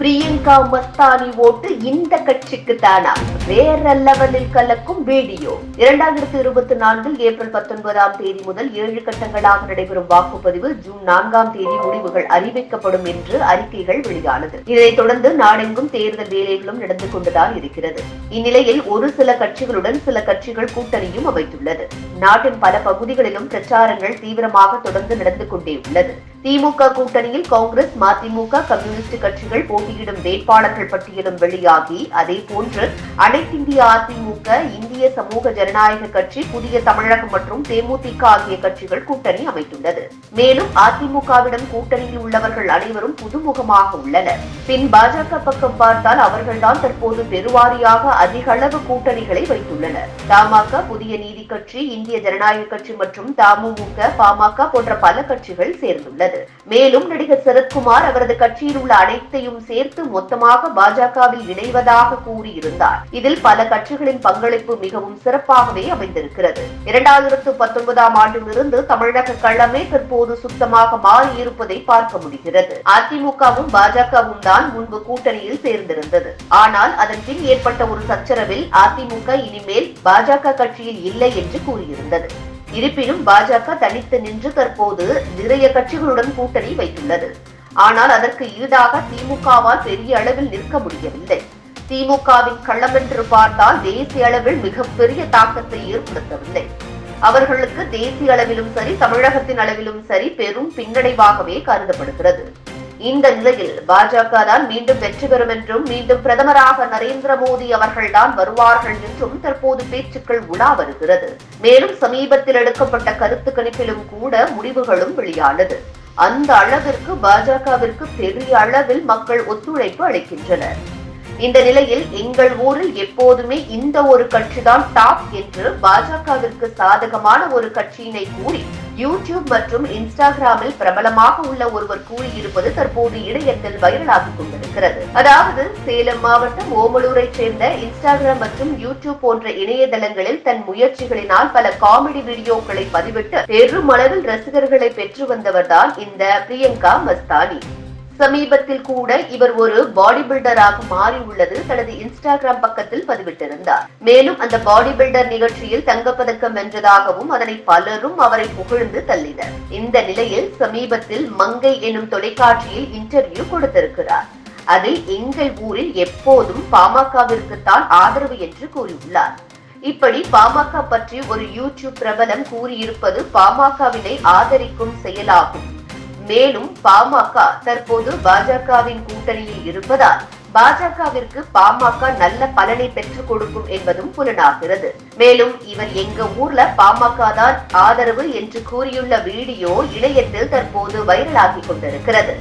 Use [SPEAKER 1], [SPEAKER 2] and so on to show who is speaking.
[SPEAKER 1] பிரியங்கா மஸ்தானி ஓட்டு இந்த கட்சிக்கு தானா? வேற லெவலில் கலக்கும் வீடியோ. இரண்டாயிரத்தி இருபத்தி நான்கில் ஏப்ரல் பத்தொன்பதாம் தேதி முதல் ஏழு கட்டங்களாக நடைபெறும் வாக்குப்பதிவு ஜூன் நான்காம் தேதி முடிவுகள் அறிவிக்கப்படும் என்று அறிக்கைகள் வெளியானது. இதனைத் தொடர்ந்து நாடெங்கும் தேர்தல் வேலைகளும் நடந்து கொண்டுதான் இருக்கிறது. இந்நிலையில் ஒரு சில கட்சிகளுடன் சில கட்சிகள் கூட்டணியும் அமைத்துள்ளது. நாட்டின் பல பகுதிகளிலும் பிரச்சாரங்கள் தீவிரமாக தொடர்ந்து நடந்து கொண்டே உள்ளது. திமுக கூட்டணியில் காங்கிரஸ் மதிமுக கம்யூனிஸ்ட் கட்சிகள் போட்டியிடும் வேட்பாளர்கள் பட்டியலும் வெளியாகி அதேபோன்று அனைத்திந்திய அதிமுக இந்திய சமூக ஜனநாயக கட்சி புதிய தமிழகம் மற்றும் தேமுதிக ஆகிய கட்சிகள் கூட்டணி அமைத்துள்ளது. மேலும் அதிமுகவிடம் கூட்டணியில் உள்ளவர்கள் அனைவரும் புதுமுகமாக உள்ளனர். பின் பாஜக பக்கம் பார்த்தால் அவர்கள்தான் தற்போது பெருவாரியாக அதிக அளவு கூட்டணிகளை வைத்துள்ளனர். தமாக புதிய நீதி கட்சி இந்திய ஜனநாயக கட்சி மற்றும் தமுக பாமக போன்ற பல கட்சிகள் சேர்ந்துள்ளன. உள்ளது. மேலும் நடிகர் சரத்குமார் அவரது கட்சியில் உள்ள அனைத்தையும் சேர்த்து மொத்தமாக பாஜகவில் இணைவதாக கூறியிருந்தார். இதில் பல கட்சிகளின் பங்களிப்பு மிகவும் சிறப்பாகவே அமைந்திருக்கிறது. இரண்டாயிரத்து பத்தொன்பதாம் ஆண்டிலிருந்து தமிழக களமே தற்போது சுத்தமாக மாறியிருப்பதை பார்க்க முடிகிறது. அதிமுகவும் பாஜகவும் தான் முன்பு கூட்டணியில் சேர்ந்திருந்தது. ஆனால் அதன் பின் ஏற்பட்ட ஒரு சச்சரவில் அதிமுக இனிமேல் பாஜக கட்சியில் இல்லை என்று கூறியிருந்தது. இருப்பினும் பாஜக தனித்து நின்று தற்போது நிறைய கட்சிகளுடன் கூட்டணி வைத்துள்ளது. ஆனால் அதற்கு ஈடாக திமுகவால் பெரிய அளவில் நிற்க முடியவில்லை. திமுகவின் களம் என்று பார்த்தால் தேசிய அளவில் மிகப்பெரிய தாக்கத்தை ஏற்படுத்தவில்லை. அவர்களுக்கு தேசிய அளவிலும் சரி தமிழகத்தின் அளவிலும் சரி பெரும் பின்னடைவாகவே கருதப்படுகிறது. இந்த நிலையில் பாஜக தான் மீண்டும் வெற்றி பெறும் என்றும் மீண்டும் பிரதமராக நரேந்திர மோடி அவர்கள்தான் வருவார்கள் என்றும் தற்போது பேச்சுக்கள் உலா வருகிறது. மேலும் சமீபத்தில் எடுக்கப்பட்ட கருத்து கணிப்பிலும் கூட முடிவுகளும் வெளியானது. அந்த அளவிற்கு பாஜகவிற்கு பெரிய அளவில் மக்கள் ஒத்துழைப்பு அளிக்கின்றனர். இந்த நிலையில் எங்கள் ஊரில் எப்போதுமே இந்த ஒரு கட்சிதான் டாப் என்று பாஜகவிற்கு சாதகமான ஒரு கட்சியினை கூறி யூடியூப் மற்றும் இன்ஸ்டாகிராமில் பிரபலமாக உள்ள ஒருவர் கூறியிருப்பது தற்போது இணையத்தில் வைரலாகிக் கொண்டிருக்கிறது. அதாவது சேலம் மாவட்டம் ஓமலூரை சேர்ந்த இன்ஸ்டாகிராம் மற்றும் யூடியூப் போன்ற இணையதளங்களில் தன் முயற்சிகளினால் பல காமெடி வீடியோக்களை பதிவிட்டு பெருமளவில் ரசிகர்களை பெற்று வந்தவர்தான் இந்த பிரியங்கா மஸ்தானி. சமீபத்தில் கூட இவர் ஒரு பாடி பில்டராக மாறி உள்ளது தனது இன்ஸ்டாகிராம் பக்கத்தில் பதிவிட்டிருந்தார். மேலும் அந்த பாடி பில்டர் நிகழ்ச்சியில் தங்கப்பதக்கம் வென்றதாகவும் அதனை பலரும் அவரை புகழ்ந்து தள்ளினர். இந்த நிலையில் சமீபத்தில் மங்கை எனும் தொலைக்காட்சியில் இன்டர்வியூ கொடுத்திருக்கிறார். அதில் எங்கள் ஊரில் எப்போதும் பாமகவிற்கு தான் ஆதரவு என்று கூறியுள்ளார். இப்படி பாமக பற்றி ஒரு யூடியூப் பிரபலம் கூறியிருப்பது பாமகவினை ஆதரிக்கும் செயலாகும். மேலும் பாமக தற்போது பாஜகவின் கூட்டணியில் இருப்பதால் பாஜகவிற்கு பாமக நல்ல பலனை பெற்றுக் கொடுக்கும் என்பதும் புலனாகிறது. மேலும் இவர் எங்க ஊர்ல பாமக தான் ஆதரவு என்று கூறியுள்ள வீடியோ இணையத்தில் தற்போது வைரலாகி கொண்டிருக்கிறது.